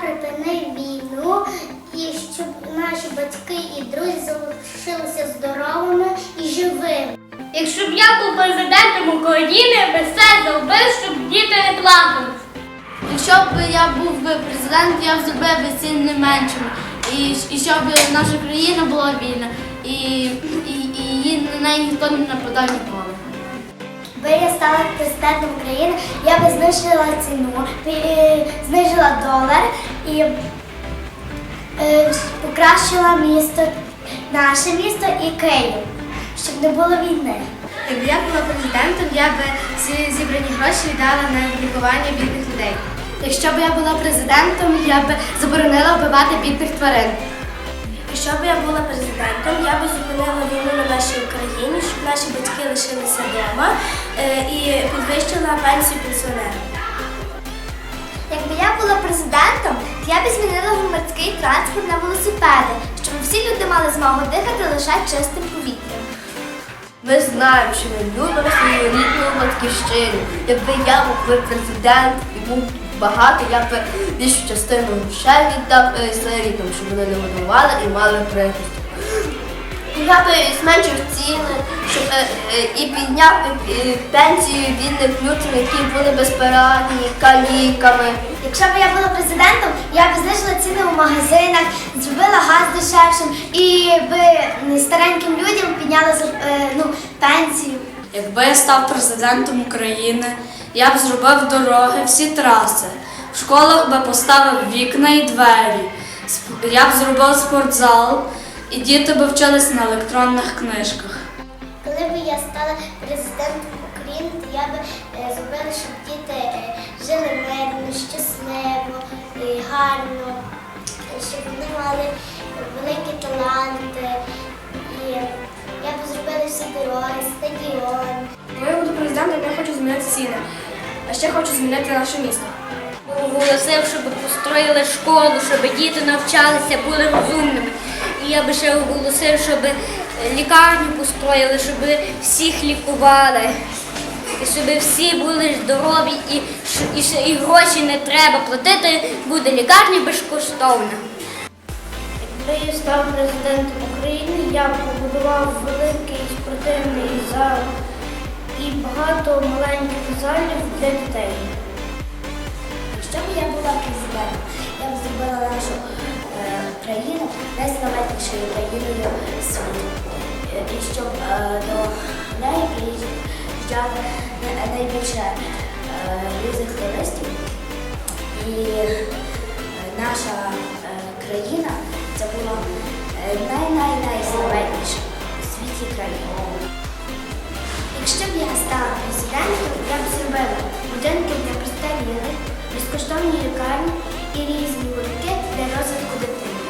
припинив війну і щоб наші батьки і друзі залишилися здоровими і живими. Якщо б я був президентом України, я би все зробив, щоб діти не плакали. Якщо б я був би президент, я б зробив би не меншим. І, і щоб наша країна була вільна, і, і, і її на неї ніхто не нападав ніколи. Якби я стала президентом України, я би знижила ціну, знижила долар і е, покращила місто, наше місто і Київ, щоб не було війни. Якби я була президентом, я б всі зібрані гроші віддала на лікування бідних людей. Якщо б я була президентом, я б заборонила вбивати бідних тварин. Якщо б я була президентом, я б зупинила війну на нашій Україні, щоб наші батьки лишилися вдома і підвищила пенсію пенсіонерам. Якби я була президентом, я б змінила громадський транспорт на велосипеди, щоб всі люди мали змогу дихати лише чистим повітрям. Ми знаємо, що ми любимо свою рідну батьківщину. Якби я був президент і був багатий, я б більшу частину грошей віддав е, сирітам, щоб вони не годували і мали прихисток. Я би зменшив ціни, щоб е, е, і підняв е, пенсію бідних людям, які були безпорадні, каліками. Якщо б я була президентом, я б знижила ціни у магазинах, зробила газ дешевшим і би стареньким людям підняла е, ну, пенсію. Якби я став президентом України, я б зробив дороги, всі траси. В школах би поставив вікна і двері. Я б зробив спортзал, і діти би вчились на електронних книжках. Коли б я стала президентом України, то я б е, зробила, щоб діти е, жили мирно, щасливо, і гарно, щоб вони мали великі таланти. І я б зробила всі дороги, стадіон. Коли я буду президентом, я хочу змінити ціни. А ще хочу змінити наше місто. Оголосив, щоб построїли школу, щоб діти навчалися, були розумними. І я би ще оголосив, щоб лікарню построїли, щоб всіх лікували. І щоб всі були здорові і, і, і гроші не треба платити, буде лікарня безкоштовна. Якби я став президентом України, я побудував великий спортивний зал і багато маленьких залів для дітей. Якщо б я була президентом, я б зробила нашу е, країну найславетнішою країною світу. Е, І щоб е, до неї приїжджали на- найбільше е, різних туристів. І е, наша е, країна безкоштовні лікарні і різні гуртки для розвитку дитини.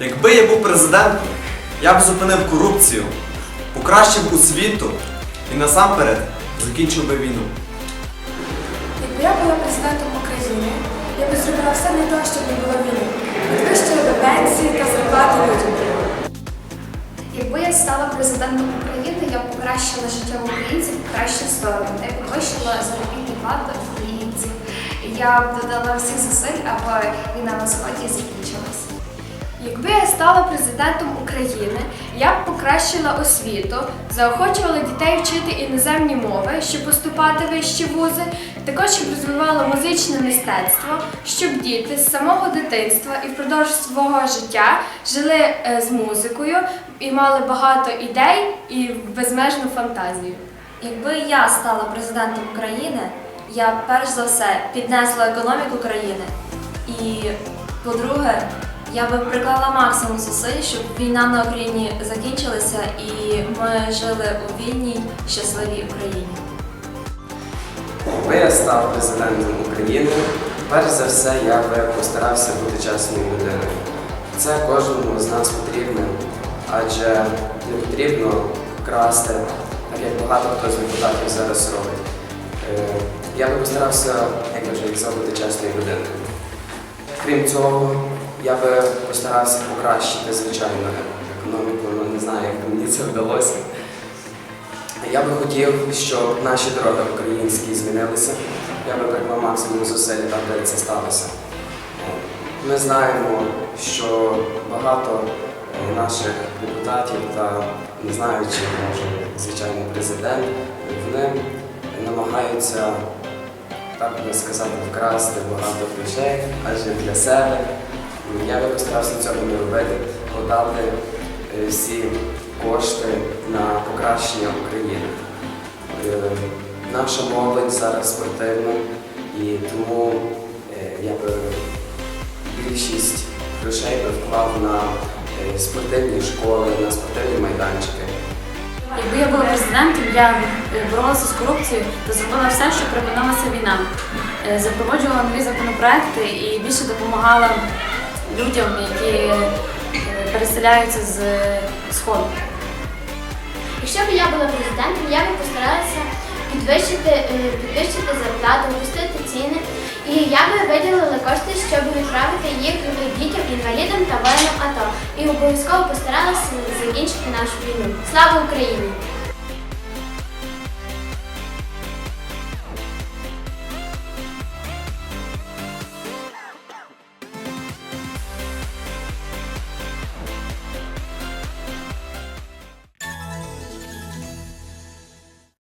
Якби я був президентом, я б зупинив корупцію, покращив освіту і насамперед закінчив би війну. Якби я була президентом України, я би зробила все для того, щоб не було війни. Підвищила би пенсії та зарплати людям. Якби я стала президентом України, я б покращила життя українців в кращу сторону. Я б підвищила заробітні плати. Я б додала всіх зусиль, аби війна на сході закінчилась. Якби я стала президентом України, я б покращила освіту, заохочувала дітей вчити іноземні мови, щоб поступати в вищі вузи, також щоб розвивала музичне мистецтво, щоб діти з самого дитинства і впродовж свого життя жили е, з музикою і мали багато ідей і безмежну фантазію. Якби я стала президентом України, я перш за все піднесла економіку країни. І, по-друге, я би приклала максимум зусиль, щоб війна на Україні закінчилася і ми жили у вільній, щасливій Україні. Якби я став президентом України, перш за все я би постарався бути чесною людиною. Це кожному з нас потрібно, адже не потрібно красти, так як багато хто з депутатів зараз робить. Я би постарався, як вже казав, бути чесною людиною. Крім цього, я би постарався покращити, звичайно, економіку, ну не знаю, як мені це вдалося. Я би хотів, щоб наші дороги українські змінилися. Я би приклав максимум зусиль, аби це сталося. Ми знаємо, що багато е, наших депутатів та не знаю, чи може звичайно президент, вони намагаються, так би сказати, вкрасти багато грошей, адже для себе. Я би постарався цього не робити, подати е, всі кошти на покращення України. Е, Наша молодь зараз спортивна і тому е, я би більшість грошей би вклав на спортивні школи, на спортивні майданчики. Якби я була президентом, я е, боролася з корупцією та зробила все, щоб припинилася війна. Е, Запроваджувала нові законопроекти і більше допомагала людям, які е, переселяються з сходу. Якщо б я була президентом, я б постаралася підвищити, підвищити зарплату, опустити ціни. І я би щоб відправити їх дітям, інвалідам та воїнам АТО. І обов'язково постаралася закінчити нашу війну. Слава Україні!